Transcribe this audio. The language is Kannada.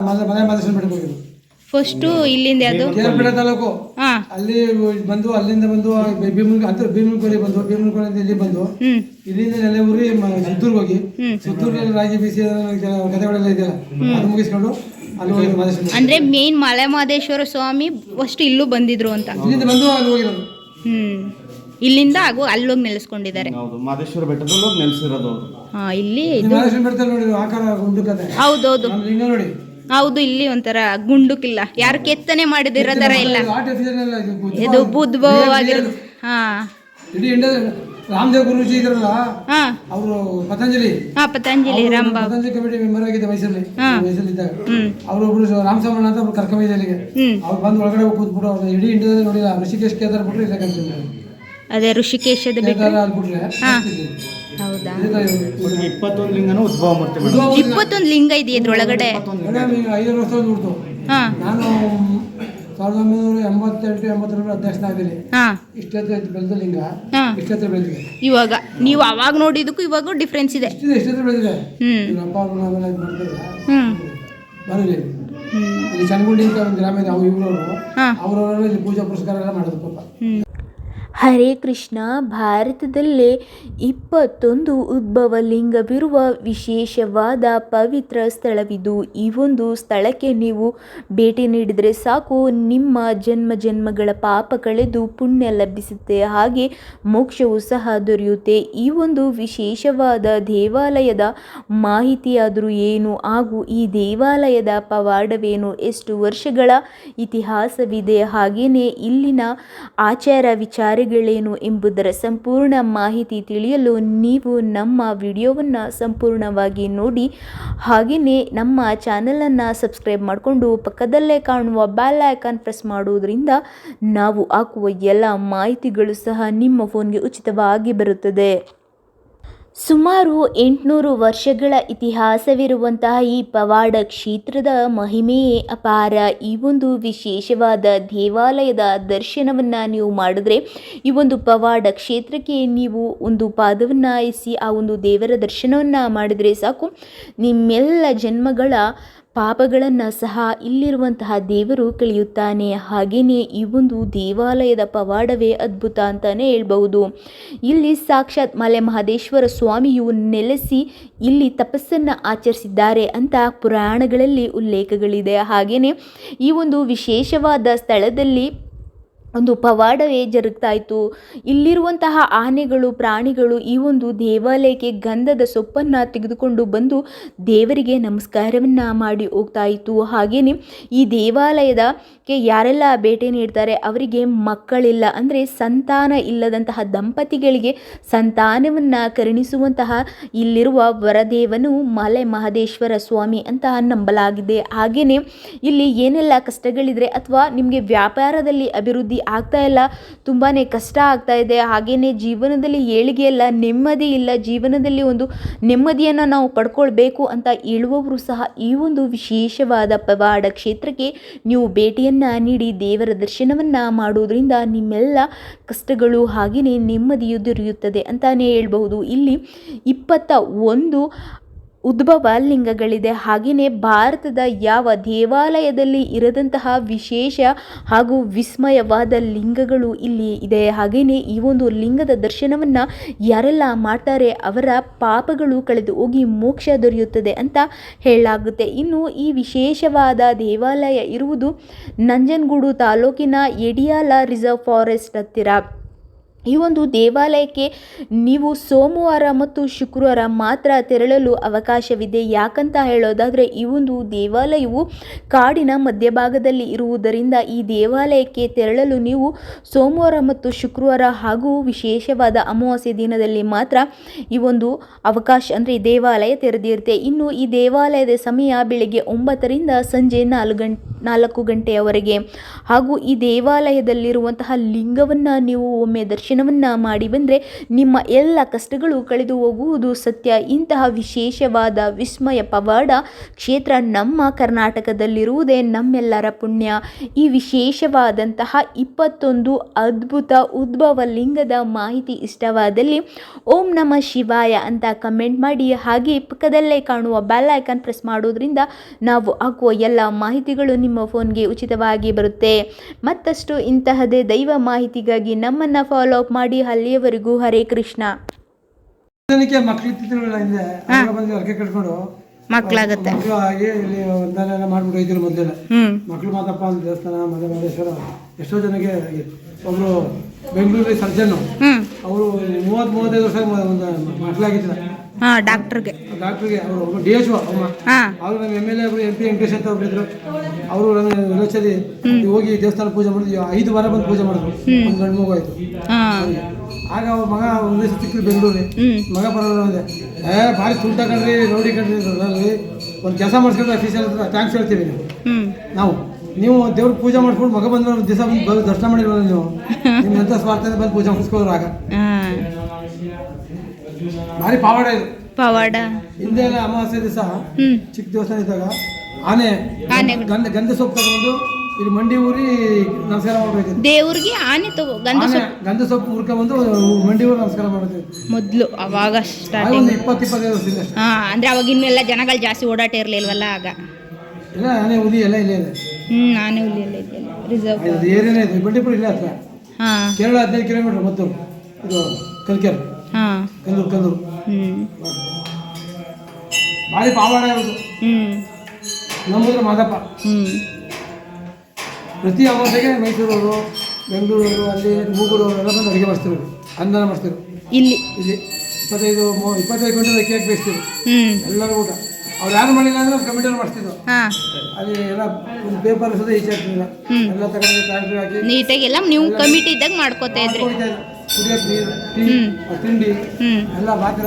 ಮಲೆ ಮಾದೇಶ್ವರ ಬೆಟ್ಟಕ್ಕೆ ಹೋಗಿದ್ದು ಫಸ್ಟು ಇಲ್ಲಿಂದ ಯಾವುದು? ಕೇರಳ ತಾಲೂಕು. ಹಾಂ. ಅಲ್ಲಿ ಬಂದು ಅಲ್ಲಿಂದ ಬಂದು ಭೀಮನ್ ಅಂತ ಭೀಮನಕೋಳಿ ಬಂದು ಭೀಮನಕೋಳಿಂದ ಇಲ್ಲಿ ಬಂದು ಇಲ್ಲಿಂದ ನೆಲೆ ಊರಿ ಸುತ್ತೂರ್ಗೆ ಹೋಗಿ. ಸುತ್ತೂರಲ್ಲಿ ರಾಗಿ ಬೀಸಿ ಕಥೆಗಳೆಲ್ಲ ಇದೆಯಲ್ಲ ಅದು ಮುಗಿಸ್ಕೊಂಡು ಅಲ್ಲಿ ಹೋಗಿ. ಅಂದರೆ ಮೇನ್ ಮಲೆ ಮಹದೇಶ್ವರ ಸ್ವಾಮಿ ಫಸ್ಟ್ ಇಲ್ಲೂ ಬಂದಿದ್ರು ಅಂತ. ಇಲ್ಲಿಂದ ಬಂದು ಅಲ್ಲಿ ಹೋಗಿರೋದು. ಹ್ಮ್. ಇಲ್ಲಿಂದ ಹಾಗೂ ಅಲ್ಲೋಗಿ ನೆಲೆಸ್ಕೊಂಡಿದ್ದಾರೆ. ಹೌದು ಮಾದೇಶ್ವರ ಬೆಟ್ಟದಲ್ಲಿ ಹೋಗಿ ನೆಲೆಸಿರೋದು ಅವರು ಹಾಂ ಇಲ್ಲಿ ಇದು ಮಾದೇಶ್ವರ ಬೆಟ್ಟದಲ್ಲಿ ನೋಡಿದ್ರು ಆಕಾರ ಗುಂಡು ಕತೆ. ಹೌದೌದು. ನಮ್ಮ ಲಿಂಗ ನೋಡಿ. ಹೌದು ಇಲ್ಲಿ ಒಂಥರ ಗುಂಡುಕಿಲ್ಲ. ಯಾರು ಕೆತ್ತನೆ ಮಾಡಿದಿರೋ ತರ ಇಲ್ಲ. ಇದು ಬುದ್ಧ- ಇದು ಬುದ್ಧವಾಗಿರೋದು ಹಾಂ. ಇಡೀ ಇಂಡಿಯಾ ರಾಮದೇವ್ ಗುರುಜಿ ಇದ್ರಲ್ಲ ಹಾಂ. ಅವರು ಪತಂಜಲಿ. ಹಾ ಪತಂಜಲಿ ರಾಮ್ ಪತಂಜಲಿ ಕಮಿಟಿ ಮೆಂಬರ್ ಆಗಿದ್ದೆ ಮೈಸೂರಲ್ಲಿ. ಮೈಸೂರಲ್ಲಿ ಇದ್ದಾಗ ಅವರು ಒಬ್ರು ರಾಮಸಮಣ ಅಂತ ಒಬ್ರು ಕರ್ಕೊಂಬಂದಿದ್ದೆ ಅಲ್ಲಿಗೆ ಅವ್ರು ಬಂದು ಒಳಗಡೆ ಕೂತ್ಬಿಟ್ಟು ಅವ್ರು ಇಡೀ ಇಂಡಿಯಾದಲ್ಲಿ ನೋಡಿಲ್ಲ ಋಷಿಕೇಶ್ ಕೇದಾರ್ ಬಿಟ್ರೆ ಇಲ್ಲ ಕಲ್ತಿದ್ರು ಅದೇ ಋಷಿಕೇಶದ ಬಿಟ್ಟು? ಕೇದಾರ ಅಲ್ಲಿ ಬಿಟ್ರೆ ಹಾ. ಹೌದಾ. ಇಪ್ಪತ್ತೊಂದು ಲಿಂಗನೂ ಉದ್ಭವ ಮೂರ್ತಿ ಇಪ್ಪತ್ತೊಂದು ಲಿಂಗ ಇದೆ ಇದ್ರೊಳಗಡೆ. ಐದು ವರ್ಷ ನೋಡ್ತು ಹಾಂ. ನಾನು ಸಾವಿರದ ಒಂಬೈನೂರ ಎಂಬತ್ತೆಂಟು ಎಂಬತ್ತರ ಅಧ್ಯಕ್ಷನಾಗಿದ್ದೀನಿ ಹಾಂ. ಇಷ್ಟೊತ್ತು ಬೆಳೆದ ಲಿಂಗ. ಹಾಂ. ಇಷ್ಟೊತ್ತು ಬೆಳೆದಿದೆ. ಇವಾಗ ನೀವು ಅವಾಗ ನೋಡಿದಕ್ಕೂ ಇವಾಗ ಡಿಫ್ರೆನ್ಸ್ ಇದೆ. ಹ್ಮ್ ಇಷ್ಟೊತ್ತು ಬೆಳೆದಿದೆ. ಅಪ್ಪ ಅಮ್ಮನ ಬರಲಿ ಇಲ್ಲಿ ಚನ್ಗುಂಡಿ ಅಂತ ಒಂದು ಗ್ರಾಮ ಇದೆ ಅವ್ರು ಇವ್ರವರು. ಹಾಂ. ಅವರವರೆಲ್ಲ ಇಲ್ಲಿ ಪೂಜಾ ಪುರಸ್ಕಾರ ಎಲ್ಲ ಮಾಡೋದು ಪಾಪ. ಹರೇ ಕೃಷ್ಣ, ಭಾರತದಲ್ಲೇ ಇಪ್ಪತ್ತೊಂದು ಉದ್ಭವ ಲಿಂಗವಿರುವ ವಿಶೇಷವಾದ ಪವಿತ್ರ ಸ್ಥಳವಿದು. ಈ ಒಂದು ಸ್ಥಳಕ್ಕೆ ನೀವು ಭೇಟಿ ನೀಡಿದರೆ ಸಾಕು. ನಿಮ್ಮ ಜನ್ಮ ಜನ್ಮಗಳ ಪಾಪ ಕಳೆದು ಪುಣ್ಯ ಲಭಿಸುತ್ತೆ. ಹಾಗೆ ಮೋಕ್ಷವು ಸಹ ದೊರೆಯುತ್ತೆ. ಈ ಒಂದು ವಿಶೇಷವಾದ ದೇವಾಲಯದ ಮಾಹಿತಿಯಾದರೂ ಏನು? ಹಾಗೂ ಈ ದೇವಾಲಯದ ಪವಾಡವೇನು? ಎಷ್ಟು ವರ್ಷಗಳ ಇತಿಹಾಸವಿದೆ. ಹಾಗೆಯೇ ಇಲ್ಲಿನ ಆಚಾರ ವಿಚಾರಗಳೇನು ಎಂಬುದರ ಸಂಪೂರ್ಣ ಮಾಹಿತಿ ತಿಳಿಯಲು ನೀವು ನಮ್ಮ ವಿಡಿಯೋವನ್ನು ಸಂಪೂರ್ಣವಾಗಿ ನೋಡಿ, ಹಾಗೆಯೇ ನಮ್ಮ ಚಾನಲನ್ನು ಸಬ್ಸ್ಕ್ರೈಬ್ ಮಾಡಿಕೊಂಡು ಪಕ್ಕದಲ್ಲೇ ಕಾಣುವ ಬ್ಯಾಲ್ ಐಕಾನ್ ಪ್ರೆಸ್ ಮಾಡುವುದರಿಂದ ನಾವು ಹಾಕುವ ಎಲ್ಲ ಮಾಹಿತಿಗಳು ಸಹ ನಿಮ್ಮ ಫೋನ್ಗೆ ಉಚಿತವಾಗಿ ಬರುತ್ತದೆ. ಸುಮಾರು ಎಂಟುನೂರು ವರ್ಷಗಳ ಇತಿಹಾಸವಿರುವಂತಹ ಈ ಪವಾಡ ಕ್ಷೇತ್ರದ ಮಹಿಮೆಯೇ ಅಪಾರ. ಈ ಒಂದು ವಿಶೇಷವಾದ ದೇವಾಲಯದ ದರ್ಶನವನ್ನು ನೀವು ಮಾಡಿದ್ರೆ, ಈ ಒಂದು ಪವಾಡ ಕ್ಷೇತ್ರಕ್ಕೆ ನೀವು ಒಂದು ಪಾದವನ್ನು ಇಸಿ ಆ ಒಂದು ದೇವರ ದರ್ಶನವನ್ನು ಮಾಡಿದರೆ ಸಾಕು. ನಿಮ್ಮೆಲ್ಲ ಜನ್ಮಗಳ ಪಾಪಗಳನ್ನು ಸಹ ಇಲ್ಲಿರುವಂತಹ ದೇವರು ಕಳೆಯುತ್ತಾನೆ. ಹಾಗೆಯೇ ಈ ಒಂದು ದೇವಾಲಯದ ಪವಾಡವೇ ಅದ್ಭುತ ಅಂತಲೇ ಹೇಳ್ಬಹುದು. ಇಲ್ಲಿ ಸಾಕ್ಷಾತ್ ಮಲೆ ಮಹದೇಶ್ವರ ಸ್ವಾಮಿಯು ನೆಲೆಸಿ ಇಲ್ಲಿ ತಪಸ್ಸನ್ನು ಆಚರಿಸಿದ್ದಾರೆ ಅಂತ ಪುರಾಣಗಳಲ್ಲಿ ಉಲ್ಲೇಖಗಳಿದೆ. ಹಾಗೆಯೇ ಈ ಒಂದು ವಿಶೇಷವಾದ ಸ್ಥಳದಲ್ಲಿ ಒಂದು ಪವಾಡವೇ ಜರುಗ್ತಾ ಇತ್ತು ಇಲ್ಲಿರುವಂತಹ ಆನೆಗಳು, ಪ್ರಾಣಿಗಳು ಈ ಒಂದು ದೇವಾಲಯಕ್ಕೆ ಗಂಧದ ಸೊಪ್ಪನ್ನು ತೆಗೆದುಕೊಂಡು ಬಂದು ದೇವರಿಗೆ ನಮಸ್ಕಾರವನ್ನು ಮಾಡಿ ಹೋಗ್ತಾ ಇತ್ತು ಹಾಗೆಯೇ ಈ ದೇವಾಲಯದಕ್ಕೆ ಯಾರೆಲ್ಲ ಭೇಟಿ ನೀಡ್ತಾರೆ ಅವರಿಗೆ ಮಕ್ಕಳಿಲ್ಲ. ಅಂದರೆ ಸಂತಾನ ಇಲ್ಲದಂತಹ ದಂಪತಿಗಳಿಗೆ ಸಂತಾನವನ್ನು ಕರುಣಿಸುವಂತಹ ಇಲ್ಲಿರುವ ವರದೇವನು ಮಲೆ ಮಹದೇಶ್ವರ ಸ್ವಾಮಿ ಅಂತ ನಂಬಲಾಗಿದೆ. ಹಾಗೆಯೇ ಇಲ್ಲಿ ಏನೆಲ್ಲ ಕಷ್ಟಗಳಿದ್ರೆ ಅಥವಾ ನಿಮಗೆ ವ್ಯಾಪಾರದಲ್ಲಿ ಅಭಿವೃದ್ಧಿ ಆಗ್ತಾ ಇಲ್ಲ. ತುಂಬಾ ಕಷ್ಟ ಆಗ್ತಾ ಇದೆ. ಹಾಗೆಯೇ ಜೀವನದಲ್ಲಿ ಏಳಿಗೆ ಇಲ್ಲ ನೆಮ್ಮದಿ ಇಲ್ಲ. ಜೀವನದಲ್ಲಿ ಒಂದು ನೆಮ್ಮದಿಯನ್ನು ನಾವು ಪಡ್ಕೊಳ್ಬೇಕು ಅಂತ ಹೇಳುವವರು ಸಹ ಈ ಒಂದು ವಿಶೇಷವಾದ ಪವಾಡ ಕ್ಷೇತ್ರಕ್ಕೆ ನೀವು ಭೇಟಿಯನ್ನು ನೀಡಿ, ದೇವರ ದರ್ಶನವನ್ನು ಮಾಡುವುದರಿಂದ ನಿಮ್ಮೆಲ್ಲ ಕಷ್ಟಗಳು ಹಾಗೆಯೇ ನೆಮ್ಮದಿಯು ದೊರೆಯುತ್ತದೆ ಅಂತಾನೆ ಹೇಳ್ಬಹುದು. ಇಲ್ಲಿ ಇಪ್ಪತ್ತ ಒಂದು ಉದ್ಭವ ಲಿಂಗಗಳಿದೆ. ಹಾಗೆಯೇ ಭಾರತದ ಯಾವ ದೇವಾಲಯದಲ್ಲಿ ಇರದಂತಹ ವಿಶೇಷ ಹಾಗೂ ವಿಸ್ಮಯವಾದ ಲಿಂಗಗಳು ಇಲ್ಲಿ ಇದೆ. ಹಾಗೆಯೇ ಈ ಒಂದು ಲಿಂಗದ ದರ್ಶನವನ್ನು ಯಾರೆಲ್ಲ ಮಾಡ್ತಾರೆ, ಅವರ ಪಾಪಗಳು ಕಳೆದು ಹೋಗಿ ಮೋಕ್ಷ ದೊರೆಯುತ್ತದೆ ಅಂತ ಹೇಳಲಾಗುತ್ತೆ. ಇನ್ನು ಈ ವಿಶೇಷವಾದ ದೇವಾಲಯ ಇರುವುದು ನಂಜನಗೂಡು ತಾಲೂಕಿನ ಎಡಿಯಾಲ ರಿಸರ್ವ್ ಫಾರೆಸ್ಟ್ ಹತ್ತಿರ. ಈ ಒಂದು ದೇವಾಲಯಕ್ಕೆ ನೀವು ಸೋಮವಾರ ಮತ್ತು ಶುಕ್ರವಾರ ಮಾತ್ರ ತೆರಳಲು ಅವಕಾಶವಿದೆ. ಯಾಕಂತ ಹೇಳೋದಾದರೆ, ಈ ಒಂದು ದೇವಾಲಯವು ಕಾಡಿನ ಮಧ್ಯಭಾಗದಲ್ಲಿ ಇರುವುದರಿಂದ ಈ ದೇವಾಲಯಕ್ಕೆ ತೆರಳಲು ನೀವು ಸೋಮವಾರ ಮತ್ತು ಶುಕ್ರವಾರ ಹಾಗೂ ವಿಶೇಷವಾದ ಅಮಾವಾಸ್ಯೆ ದಿನದಲ್ಲಿ ಮಾತ್ರ ಈ ಒಂದು ಅವಕಾಶ, ಅಂದರೆ ದೇವಾಲಯ ತೆರೆದಿರುತ್ತೆ. ಇನ್ನು ಈ ದೇವಾಲಯದ ಸಮಯ ಬೆಳಗ್ಗೆ ಒಂಬತ್ತರಿಂದ ಸಂಜೆ ನಾಲ್ಕು ಗಂಟೆ ನಾಲ್ಕು ಗಂಟೆಯವರೆಗೆ. ಹಾಗೂ ಈ ದೇವಾಲಯದಲ್ಲಿರುವಂತಹ ಲಿಂಗವನ್ನು ನೀವು ಒಮ್ಮೆ ದರ್ಶನವನ್ನು ಮಾಡಿ ಬಂದರೆ ನಿಮ್ಮ ಎಲ್ಲ ಕಷ್ಟಗಳು ಕಳೆದು ಹೋಗುವುದು ಸತ್ಯ. ಇಂತಹ ವಿಶೇಷವಾದ ವಿಸ್ಮಯ ಪವಾಡ ಕ್ಷೇತ್ರ ನಮ್ಮ ಕರ್ನಾಟಕದಲ್ಲಿರುವುದೇ ನಮ್ಮೆಲ್ಲರ ಪುಣ್ಯ. ಈ ವಿಶೇಷವಾದಂತಹ ಇಪ್ಪತ್ತೊಂದು ಅದ್ಭುತ ಉದ್ಭವ ಲಿಂಗದ ಮಾಹಿತಿ ಇಷ್ಟವಾದಲ್ಲಿ ಓಂ ನಮ ಶಿವಾಯ ಅಂತ ಕಮೆಂಟ್ ಮಾಡಿ. ಹಾಗೆ ಪಕ್ಕದಲ್ಲೇ ಕಾಣುವ ಬೆಲ್ ಐಕಾನ್ ಪ್ರೆಸ್ ಮಾಡೋದ್ರಿಂದ ನಾವು ಹಾಕುವ ಎಲ್ಲ ಮಾಹಿತಿಗಳು ನಿಮ್ಮ ಫೋನ್ಗೆ ಉಚಿತವಾಗಿ ಬರುತ್ತೆ. ಮತ್ತಷ್ಟು ಇಂತಹದೇ ದೈವ ಮಾಹಿತಿಗಾಗಿ ನಮ್ಮನ್ನು ಫಾಲೋ ಅಪ್ ಮಾಡಿ ಅಲ್ಲಿಯವರೆಗೂ ಹರೇ ಕೃಷ್ಣ. ಮಕ್ಕಳಾಗತ್ತೆ ಮಕ್ಕಳು ಮಾತಪ್ಪ ಅಂತ ದೇವಸ್ಥಾನ ಮದ ಮಹದೇಶ್ವರ ಎಷ್ಟೋ ಜನಕ್ಕೆ ಒಬ್ರು ಬೆಂಗಳೂರಲ್ಲಿ ಸರ್ಜನ್ ಅವರು ಮೂವತ್ತು ಮೂವತ್ತೈದು ವರ್ಷ ಮಕ್ಕಳಾಗಿದ್ದಾರೆ ಹಾ ಡಾಕ್ಟರ್ಗೆ. ಡಾಕ್ಟ್ರಿಗೆ ಅವರು ಡಿ ಎಚ್ ಅಮ್ಮ. ಹಾ. ಅವರು ನಮ್ಮ ಎಂ ಎಲ್ ಎ ಅವರು ಎಂ ಪಿ ವೆಂಕಟೇಶ್ ಅಂತ ಒಬ್ರು ಇದ್ರು. ಅವರು ನನ್ನ ಹೋಗಿ ದೇವಸ್ಥಾನ ಪೂಜೆ ಮಾಡಿದ್ವಿ. ಐದು ವಾರ ಬಂದು ಪೂಜೆ ಮಾಡಿದ್ರು. ಒಂದು ಗಂಡು ಮಗು ಆಯ್ತು. ಆಗ ಅವ್ರ ಮಗ ಒಂದೇ ಸಿಕ್ಕಿದ್ರು ಬೆಂಗಳೂರಿ ಮಗ ಬರೋಲ್ಲ ಅಂದೆ. ಏ ಭಾರಿ ತುಂಟ ಕಣ್ರಿ ನೋಡಿ ಕಣ್ರಿ ಅಲ್ಲಿ ಒಂದು ಕೆಲಸ ಮಾಡಿಸ್ಕೊಂಡು ಅಫೀಸಲ್ ಹತ್ರ. ಥ್ಯಾಂಕ್ಸ್ ಹೇಳ್ತೀವಿ ನೀವು. ನಾವು ನೀವು ದೇವ್ರ ಪೂಜೆ ಮಾಡ್ಕೊಂಡು ಮಗ ಬಂದ್ರೆ ದಿವಸ ಬಂದು ದರ್ಶನ ಮಾಡಿರೋ ನೀವು? ನಿಮ್ಮ ಸ್ವಾರ್ಥ ಬಂದು ಪೂಜೆ ಮುಗಿಸ್ಕೊಳ್ರು ಆಗ. ಭಾರಿ ಪಾವಾಡ ಇದು. ಪವಾಡ. ಹಿಂದೆ ಎಲ್ಲ ಅಮಾವಾಸ್ಯೆ ದಿವಸ ಹ್ಮ್. ಚಿಕ್ಕ ದೇವಸ್ಥಾನ ಇದ್ದಾಗ ಆನೆ ಆನೆಗಳು. ಗಂಧ ಗಂಧ ಸೊಪ್ಪು ತಗೊಂಡು ಇಲ್ಲಿ ಮಂಡಿ ಊರಿ ನಮಸ್ಕಾರ ಮಾಡ್ಬೇಕು ದೇವ್ರಿಗೆ ಆನೆ ತಗೋ ಗಂಧ ಆನೆ ಸೊಪ್ಪು. ಗಂಧ ಬಂದು ಮಂಡಿ ಊರಿ ನಮಸ್ಕಾರ ಮಾಡ್ಬೇಕು ಮೊದ್ಲು ಅವಾಗ ಆಗ ಸ್ಟಾರ್ಟಿಂಗ್ ಒಂದು ಇಪ್ಪತ್ತು ಇಪ್ಪತ್ತೈದು ವರ್ಷದಿಂದ ಅಷ್ಟೇ ಹಾ ಅಂದ್ರೆ ಅವಾಗಿನ್ನೆಲ್ಲ ಜನಗಳು ಜಾಸ್ತಿ ಓಡಾಟ ಇರ್ಲಿಲ್ವಲ್ಲ ಆಗ. ಇಲ್ಲ ಆನೆ ಉದಿ ಎಲ್ಲ ಇಲ್ಲ ಇದೆ. ಹ್ಮ್ ನಾನೇ ಎಲ್ಲ ಇದೆ ರಿಸರ್ವ್ ಇದು ಏರಿಯಾನೇ ಇದೆ. ಬಂಡೀಪುರ ಇಲ್ಲ ಹತ್ರ. ಹಾ. ಕೇರಳ ಹದಿನೈದು ಕಿಲೋಮೀಟರ್ ಮತ್ತು ಇದು ಕಲ್ಕೆರೆ. ಹಾ. ಕಂದೂರು ಕಂದೂರು. ಭಾರಿ ಪಾವಾಡ ಇರೋದು. ನಮ್ಮೂರು ಮಾದಪ್ಪ. ಪ್ರತಿ ಅಮಾವಾಸ್ಯೆಗೆ ಮೈಸೂರವರು ಬೆಂಗಳೂರು ಅಲ್ಲಿ ಮೂಗೂರವರು ಎಲ್ಲ ಬಂದು ಅಡುಗೆ ಮಾಡ್ತೀವಿ ಅನ್ನ ಮಾಡಿಸ್ತಿರು. ಇಲ್ಲಿ. ಇಲ್ಲಿ ಇಪ್ಪತ್ತೈದು ಇಪ್ಪತ್ತೈದು ಗಂಟೆ ಕೇಕ್ ಬೇಯಿಸ್ತಿರು ಎಲ್ಲರೂ ಊಟ. ಅವ್ರು ಯಾರು ಮಾಡಿಲ್ಲ ಅಂದ್ರೆ ಕಮಿಟಿಯವ್ರು ಮಾಡ್ತಿದ್ರು ಅಲ್ಲಿ ಎಲ್ಲ ಪೇಪರ್ ಸದ ಈಚೆ. ಎಲ್ಲ ತಗೊಂಡು ಹಾಕಿ. ನೀಟಾಗಿ ಎಲ್ಲ ನೀವು ಕಮಿಟಿ ಇದ್ದಾಗ ಮಾಡ್ಕೋತಾ ಇದ್ರಿ. ಕುಡಿಯೋಕೆ ನೀರು. ತಿಂಡಿ ಎಲ್ಲ ಬಾಕಿ